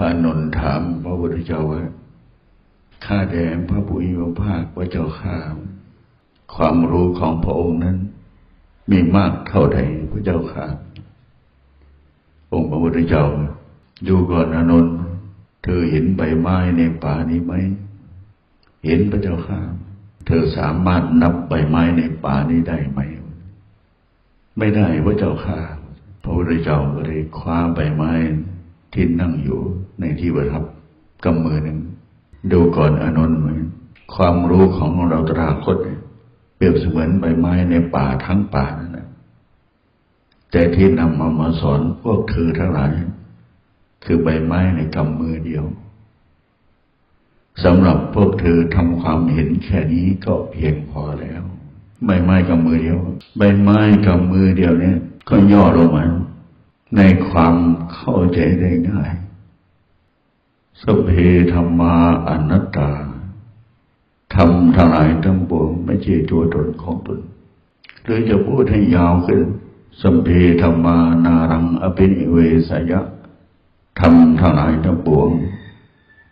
ระนนท์ถามพระพุทธเจ้าว่าข้าแด่พระผู้มีพระภาคพระเจ้าข้าความรู้ของพระองค์นั้น มีมากเท่าใดพระเจ้าข้าองค์พระพุทธเจ้าดูก่อนอนนท์เธอเห็นใบไม้ในป่านี้ไหมเห็นพระเจ้าข้าเธอสามารถนับใบไม้ในป่านี้ได้ไหม ไม่ได้พระเจ้าข้าพระพุทธเจ้าก็เลยคว้าใบไม้ ที่นั่งอยู่ในที่ประทับกำมือหนึ่งดูก่อนอนนท์เหมือนความรู้ของเราตราคต เปรียบเสมือนใบไม้ในป่าทั้งป่านั่นแหละแต่ที่นำมามาสอนพวกเธอทั้งหลาย คือใบไม้ในกำมือเดียวสำหรับพวกเธอทำความเห็นแค่นี้ก็เพียงพอแล้ว ใบไม้กำมือเดียว ใบไม้กำมือเดียวเนี่ยก็ย่อลงมา ในความเข้าใจได้ง่ายสเพธรรมาอนัตตาทำทั้งหลายทั้งปวงไม่ใช่ตัวตนของตนหรือจะพูดให้ยาวขึ้นสัมเพธรรมานารังอภินิเวสยะทำทั้งหลายทั้งปวง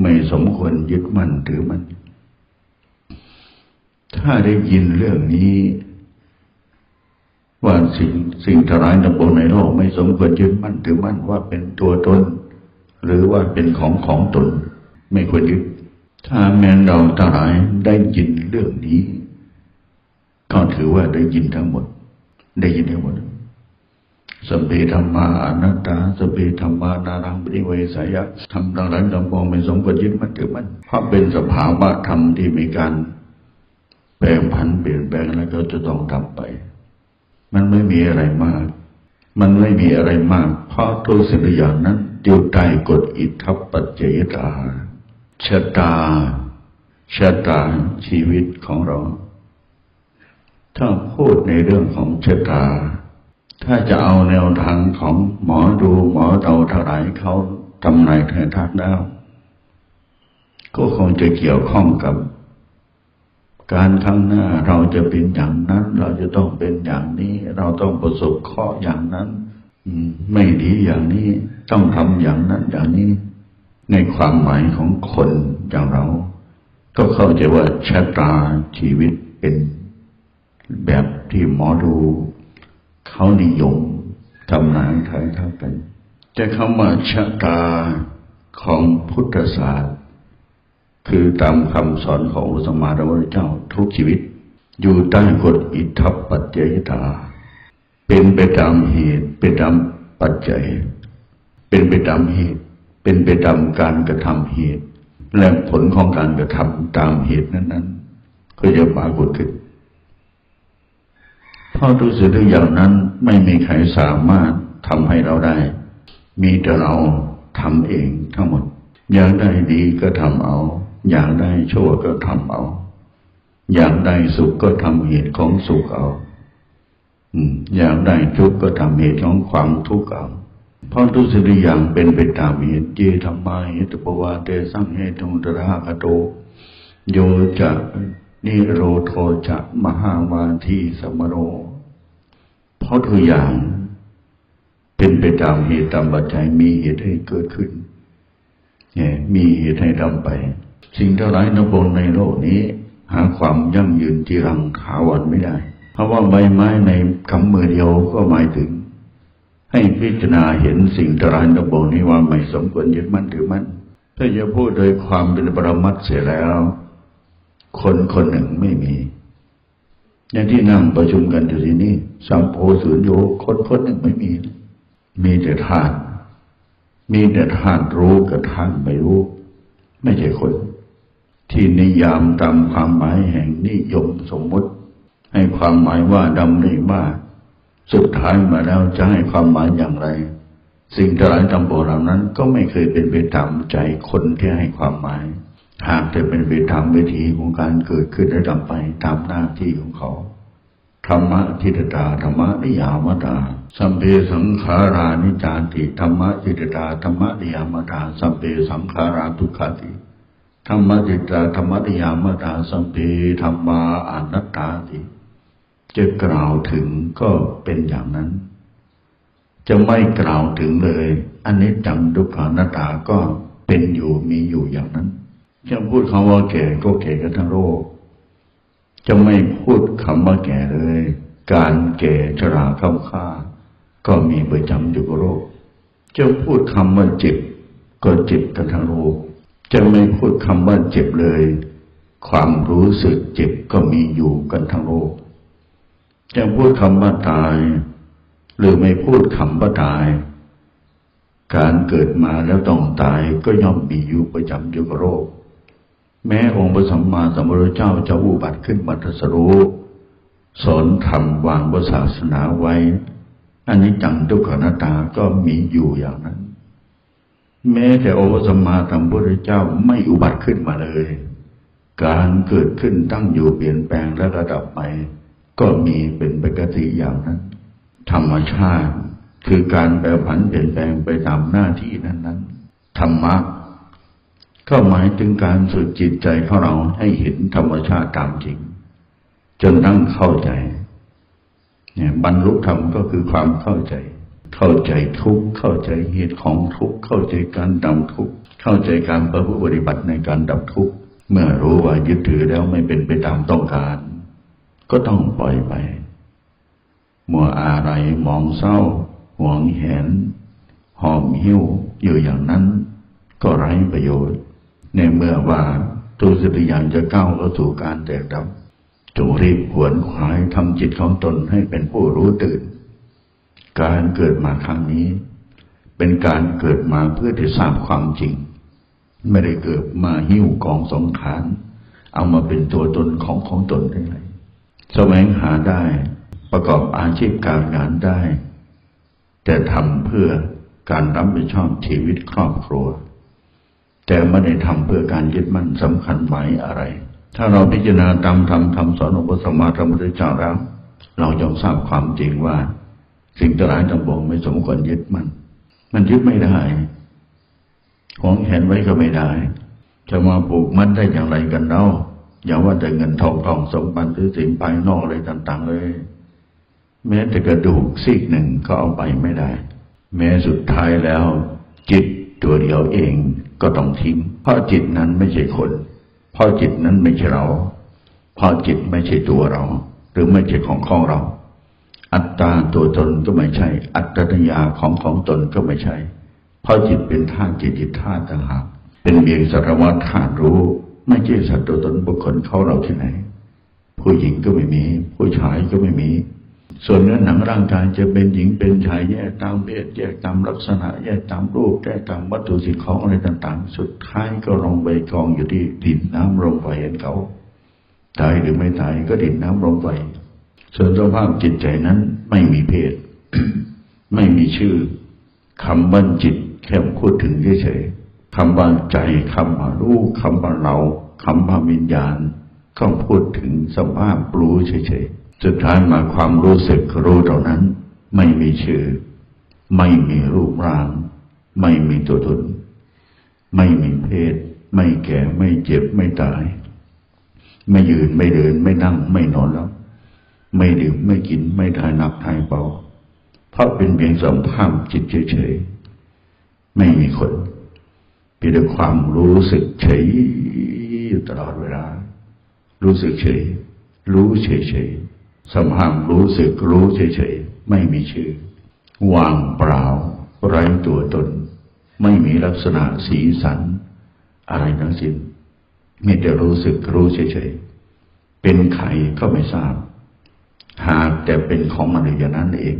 ไม่สมควรยึดมั่นถือมัน ถ้าได้ยินเรื่องนี้ ว่าสิ่งสิ่งทั้งหลายทั้งปวงในโลกไม่สมควรยึดมั่นถือมั่นว่าเป็นตัวตน หรือว่าเป็นของของตน ไม่ควรยึด ถ้าแม้เราทั้งหลายได้ยินเรื่องนี้ ก็ถือว่าได้ยินทั้งหมด ได้ยินทั้งหมดสเปธรรมาอนัตตาสเปธรรมานารังปริเวสายะทำต่างๆลำปองไม่สมควรยึดมั่นถือมั่นเพราะเป็นสภาวะธรรมที่มีการแปลงผันเปลี่ยนแปลงแล้วก็จะต้องทำไป มันไม่มีอะไรมาก มันไม่มีอะไรมาก เพราะทุกสิ่งอย่างนั้นอยู่ใต้กฎอิทธปัจจยตาชะตาชะตาชีวิตของเรา ถ้าพูดในเรื่องของชะตา ถ้าจะเอาแนวทางของหมอดูหมอเดาทลายเขาทำนายทายทักดาวก็คงจะเกี่ยวข้องกับ การข้างหน้าเราจะเป็นอย่างนั้น เราจะต้องเป็นอย่างนี้ เราต้องประสบข้ออย่างนั้นไม่ดีอย่างนี้ต้องทำอย่างนั้นอย่างนี้ ในความหมายของคนอย่างเรา ก็เข้าใจว่าชะตาชีวิตเป็นแบบที่หมอดูเขานิยมทำนายทายทักกันแต่คำว่าชะตาของพุทธศาสตร์ คือตามคำสอนของอุสมาระวเจ้าทุกชีวิต อยู่ใต้กฎอิทธปัจจยตา เป็นไปตามเหตุ เป็นตามปัจจัย เป็นไปตามเหตุ เป็นไปตามการกระทำเหตุ และผลของการกระทำตามเหตุนั้น ๆ ก็จะปรากฏขึ้นเพราะทุกสิ่งทุกอย่างนั้นไม่มีใครสามารถทำให้เราได้ มีแต่เราทำเองทั้งหมด อยากได้ดีก็ทำเอา อยากได้ชั่วก็ทำเอา อยากได้สุขก็ทำเหตุของสุขเอาอยากได้ทุกข์ก็ทำเหตุของความทุกข์เอาเพราะทุกสิ่งอย่างเป็นไปตามเหตุเจธรรมาเหตุปวาเตสังเหตุงตระหะโตโยจะนิโรโทจะมหาวาทีสมโร เพราะทุกอย่าง เป็นไปตามเหตุตามปัจจัยมีเหตุให้เกิดขึ้นนี่มีเหตุให้ทำไป สิ่งทั้งหลายนบนในโลกนี้ หาความยั่งยืนจีรังถาวรไม่ได้ เพราะว่าใบไม้ในคำมือเดียวก็หมายถึง ให้พิจารณาเห็นสิ่งตรายตะบงนี้ว่าไม่สมควรยึดมั่นถือมั่นถ้าจะพูดโดยความเป็นปรมัตเสียแล้ว คนคนหนึ่งไม่มีอย่างที่นั่งประชุมกันอยู่ที่นี่สัมโพสุญโยคนคนหนึ่งไม่มี มีแต่ธาตุมีแต่ธาตุรู้กับธาตุไม่รู้ ไม่ใช่คน ที่นิยามตามความหมายแห่งนิยมสมมติ ให้ความหมายว่าดำริว่า สุดท้ายมาแล้วจะให้ความหมายอย่างไร สิ่งทั้งหลายตำบเหล่านั้น ก็ไม่เคยเป็นไปตามใจคนที่ให้ความหมาย หากจะเป็นไปตามวิถีของการเกิดขึ้นและดับไปตามหน้าที่ของเขาธรรมะทิฏฐาธรรมะนิยามตาสัมเพสังขารานิจาติธรรมะทิฏฐาธรรมะนิยามตาสัมเพสังขาราทุกขติ ธรรมะทิฏฐาธรรมะนิยามตาสัมเพธรรมาอนัตตาติจะกล่าวถึงก็เป็นอย่างนั้น จะไม่กล่าวถึงเลยอันนี้จังดุขานาตาก็เป็นอยู่มีอยู่อย่างนั้นจะพูดคำว่าแก่ก็แก่กันทั้งโลก จะไม่พูดคำว่าแก่เลย การแก่ชราเข้าค่า ก็มีประจำอยู่กับโลกจะพูดคำว่าเจ็บก็เจ็บกันทั้งโลก จะไม่พูดคำว่าเจ็บเลย ความรู้สึกเจ็บก็มีอยู่กันทั้งโลกจะพูดคำว่าตาย หรือไม่พูดคำว่าตาย การเกิดมาแล้วต้องตายก็ย่อมมีอยู่ประจำอยู่กับโลกแม้องค์พระสัมมาสัมพุทธเจ้าจะอุบัติขึ้นมาตรัสรู้สอนธรรมวางพระศาสนาไว้อันนี้จังทุกขณตาก็มีอยู่อย่างนั้น แม้แต่องค์สมมาสัมพุทธเจ้าไม่อุบัติขึ้นมาเลย การเกิดขึ้นตั้งอยู่เปลี่ยนแปลงและระดับไป ก็มีเป็นปกติอย่างนั้น ธรรมชาติคือการแปรผันเปลี่ยนแปลงไปตามหน้าที่นั้นๆ ธรรมะก็หมายถึงการฝึกจิตใจของเราให้เห็นธรรมชาติตามจริง จนตั้งเข้าใจ เนี่ยบรรลุธรรมก็คือความเข้าใจ เข้าใจทุกเข้าใจเหตุของทุกเข้าใจการดับทุกเข้าใจการประพฤติปฏิบัติในการดับทุกเมื่อรู้ว่ายึดถือแล้วไม่เป็นไปตามต้องการ ก็ต้องปล่อยไป มัวอะไรมองเศร้าหวงเห็นหอมหิ้วอยู่อย่างนั้น ก็ไร้ประโยชน์ ในเมื่อว่าตัวสติยานจะก้าวเข้าสู่การแตกดับจงรีบหวนขวายทำจิตของตนให้เป็นผู้รู้ตื่น การเกิดมาครั้งนี้ เป็นการเกิดมาเพื่อที่ทราบความจริง ไม่ได้เกิดมาหิ้วกองสงขารเอามาเป็นตัวตนของของตนได้ไงแสวงหาได้ประกอบอาชีพการงานได้ แต่ทำเพื่อการรับผิดชอบชีวิตครอบครัว แต่ไม่ได้ทำเพื่อการยึดมั่นสำคัญหมายอะไร ถ้าเราพิจารณาตามธรรมคำสอนของพระสัมมาสัมพุทธเจ้าแล้ว เราจงทราบความจริงว่า สิ่งทั้งหลายทั้งปวงไม่สมควรยึดมัน มันยึดไม่ได้ของแขนไว้ก็ไม่ได้ จะมาปลูกมัดได้อย่างไรกันเนาะอย่าว่าแต่เงินทองทองสมบัติหรือสิ่งภายนอกอะไรต่าง ๆ เลย แม้แต่กระดูกซีกหนึ่งก็เอาไปไม่ได้ แม้สุดท้ายแล้ว จิตตัวเดียวเองก็ต้องทิ้งเพราะจิตนั้นไม่ใช่คน เพราะจิตนั้นไม่ใช่เรา เพราะจิตไม่ใช่ตัวเรา หรือไม่ใช่ของของเรา อัตตาตัวตนก็ไม่ใช่ อัตตนยาของของตนก็ไม่ใช่ เพราะจิตเป็นธาตุจิตจิตธาตุต่างหากเป็นเพียงสารวัตธาตุรู้ ไม่ใช่สัตว์ตัวตนบุคคลเขาเราที่ไหน ผู้หญิงก็ไม่มี ผู้ชายก็ไม่มี ส่วนเนื้อหนังร่างกายจะเป็นหญิงเป็นชายแยกตามเพศแยกตามลักษณะ แยกตามรูปแยกตามวัตถุสิ่งของอะไรต่าง ๆ สุดท้ายก็ลงไปกองอยู่ที่ดินน้ำลมไฟเห็นเขาตายหรือไม่ตายก็ดินน้ำลมไฟ ส่วนสภาพจิตใจนั้นไม่มีเพศ ไม่มีชื่อคำว่าจิตแค่พูดถึงเฉยๆคำว่าใจคำว่ารู้คำว่าเราคำว่าวิญญาณก็พูดถึงสภาพรู้เฉยๆสุดท้ายมาความรู้สึกรู้เหล่านั้น ไม่มีชื่อ ไม่มีรูปร่าง ไม่มีตัวตนไม่มีเพศ ไม่แก่ไม่เจ็บไม่ตาย ไม่ยืนไม่เดินไม่นั่งไม่นอนแล้ว ไม่ดื่มไม่กินไม่ทายหนักทายเบาเพราะเป็นเพียงสภาพจิตเฉยๆไม่มีคนเพียงแต่ความรู้สึกเฉยอยู่ตลอดเวลา รู้สึกเฉย รู้เฉยๆสภาพรู้สึกรู้เฉยๆไม่มีชื่อว่างเปล่า ไร้ตัวตน ไม่มีลักษณะสีสัน อะไรทั้งสิ้นมีแต่รู้สึกรู้เฉยๆเป็นใครก็ไม่ทราบ หากแต่เป็นของมันอย่างนั้นเอง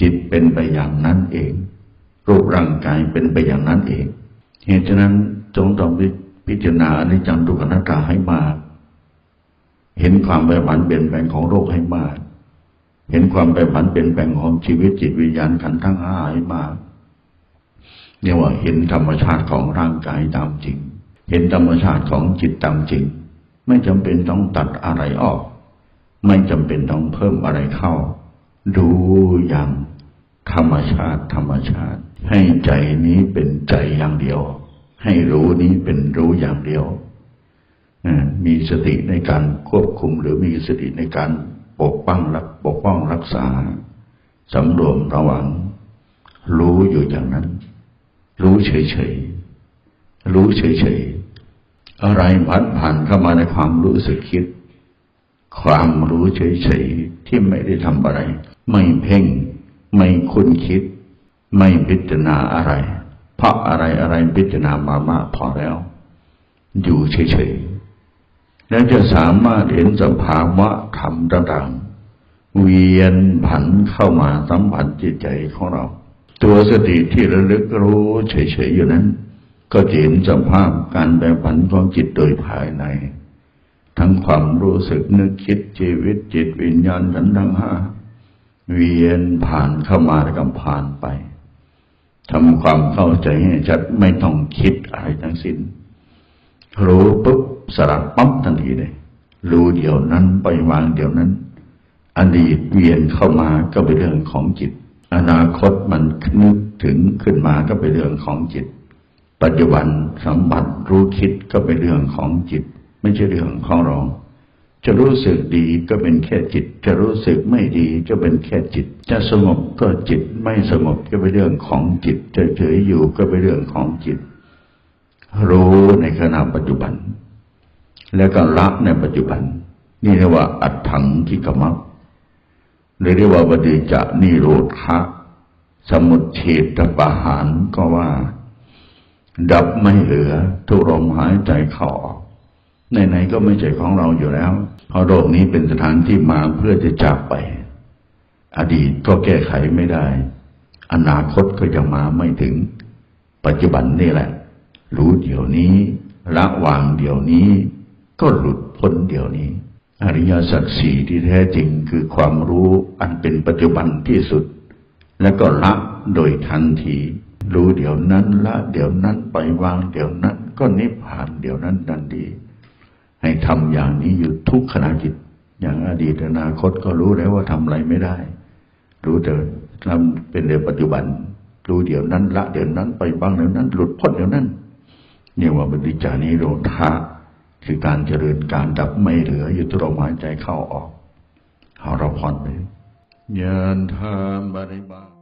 จิตเป็นไปอย่างนั้นเอง รูปร่างกายเป็นไปอย่างนั้นเอง เหตุฉะนั้นจงต้องพิจารณาอนิจจังทุกขนาตาให้มาก เห็นความแปรผันเปลี่ยนแปลงของโลกให้มาก เห็นความแปรผันเปลี่ยนแปลงของชีวิตจิตวิญญาณขันธ์ทั้งห้าให้มากเนี่ยว่าเห็นธรรมชาติของร่างกายตามจริง เห็นธรรมชาติของจิตตามจริง ไม่จำเป็นต้องตัดอะไรออก ไม่จำเป็นต้องเพิ่มอะไรเข้า ดูอย่างธรรมชาติธรรมชาติ ให้ใจนี้เป็นใจอย่างเดียว ให้รู้นี้เป็นรู้อย่างเดียวมีสติในการควบคุมหรือมีสติในการปกป้องรักปกป้องรักษาสำรวมระวัง รู้อยู่อย่างนั้น รู้เฉยรู้เฉยๆอะไรพัดผ่านเข้ามาในความรู้สึกคิด ความรู้เฉยๆที่ไม่ได้ทำอะไร ไม่เพ่ง ไม่คุ้นคิด ไม่พิจารณาอะไร เพราะอะไรอะไรพิจารณามามากพอแล้ว อยู่เฉยๆแล้วจะสามารถเห็นสภาวะธรรมต่างๆเวียนผันเข้ามาสัมผัสจิตใจของเรา ตัวสติที่ระลึกรู้เฉยๆอยู่นั้น ก็เห็นสภาพการแปรผันของจิตโดยภายใน ทั้งความรู้สึกนึกคิดชีวิตจิตวิญญาณขันธ์ทั้งห้าเวียนผ่านเข้ามาแล้วก็ผ่านไปทำความเข้าใจให้ชัดไม่ต้องคิดอะไรทั้งสิ้น รู้ปุ๊บสลัดปั๊บทันทีเลยรู้เดี๋ยวนั้นไปวางเดี๋ยวนั้น อดีตเวียนเข้ามาก็เป็นเรื่องของจิต อนาคตมันนึกถึงขึ้นมาก็เป็นเรื่องของจิต ปัจจุบันสัมผัสรู้คิดก็เป็นเรื่องของจิต ไม่ใช่เรื่องของเรา จะรู้สึกดีก็เป็นแค่จิต จะรู้สึกไม่ดีก็เป็นแค่จิต จะสงบก็จิต ไม่สงบก็เป็นเรื่องของจิต จะเฉยอยู่ก็เป็นเรื่องของจิต รู้ในขณะปัจจุบัน แล้วก็ละในปัจจุบัน นี่เรียกว่า อัตถังกิกมักหรือเรียกว่าปฏิจจนิโรธะสมุทเฉตปะหารก็ว่า ดับไม่เหลือ ทุกลมหายใจเข้าออก ไหนๆก็ไม่ใช่ของเราอยู่แล้ว เพราะโลกนี้เป็นสถานที่มาเพื่อจะจากไป อดีตก็แก้ไขไม่ได้ อนาคตก็ยังมาไม่ถึง ปัจจุบันนี่แหละ รู้เดี๋ยวนี้ละวางเดี๋ยวนี้ ก็หลุดพ้นเดี๋ยวนี้ อริยสัจสี่ที่แท้จริงคือความรู้อันเป็นปัจจุบันที่สุด แล้วก็ละโดยทันทีรู้เดี๋ยวนั้นละเดี๋ยวนั้นไปวางเดี๋ยวนั้น ก็นิพพานเดี๋ยวนั้นดันดี ให้ทำอย่างนี้อยู่ทุกขณะจิต อย่างอดีตอนาคตก็รู้แล้วว่าทำอะไรไม่ได้ รู้แต่ทำเป็นในปัจจุบัน รู้เดี๋ยวนั้น ละเดี๋ยวนั้นไปบ้างเดี๋ยวนั้น หลุดพ้นเดี๋ยวนั้นเนี่ยว่าปฏิจานิโรธาคือการเจริญการดับไม่เหลือ อยู่ตรงหายใจเข้าออกเอาเราผ่อนไปยานทามบริบาล